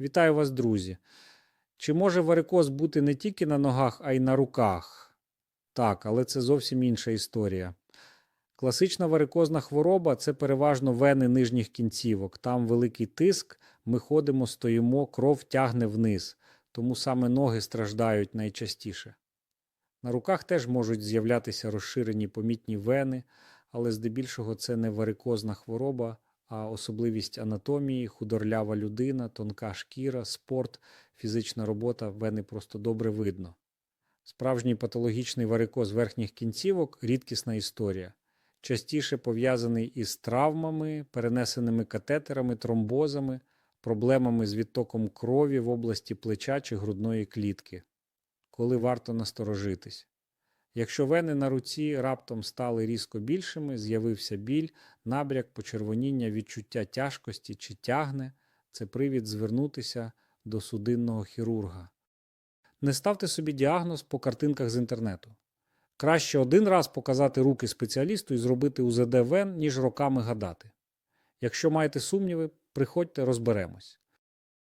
Вітаю вас, друзі. Чи може варикоз бути не тільки на ногах, а й на руках? Так, але це зовсім інша історія. Класична варикозна хвороба це переважно вени нижніх кінцівок. Там великий тиск, ми ходимо, стоїмо, кров тягне вниз, тому саме ноги страждають найчастіше. На руках теж можуть з'являтися розширені помітні вени, але здебільшого це не варикозна хвороба, особливість анатомії, худорлява людина, тонка шкіра, спорт, фізична робота, вени просто добре видно. Справжній патологічний варикоз верхніх кінцівок рідкісна історія, частіше пов'язаний із травмами, перенесеними катетерами, тромбозами, проблемами з відтоком крові в області плеча чи грудної клітки, коли варто насторожитись. Якщо вени на руці раптом стали різко більшими, з'явився біль, набряк, почервоніння, відчуття тяжкості чи тягне, це привід звернутися до судинного хірурга. Не ставте собі діагноз по картинках з інтернету. Краще один раз показати руки спеціалісту і зробити УЗД вен, ніж роками гадати. Якщо маєте сумніви, приходьте, розберемось.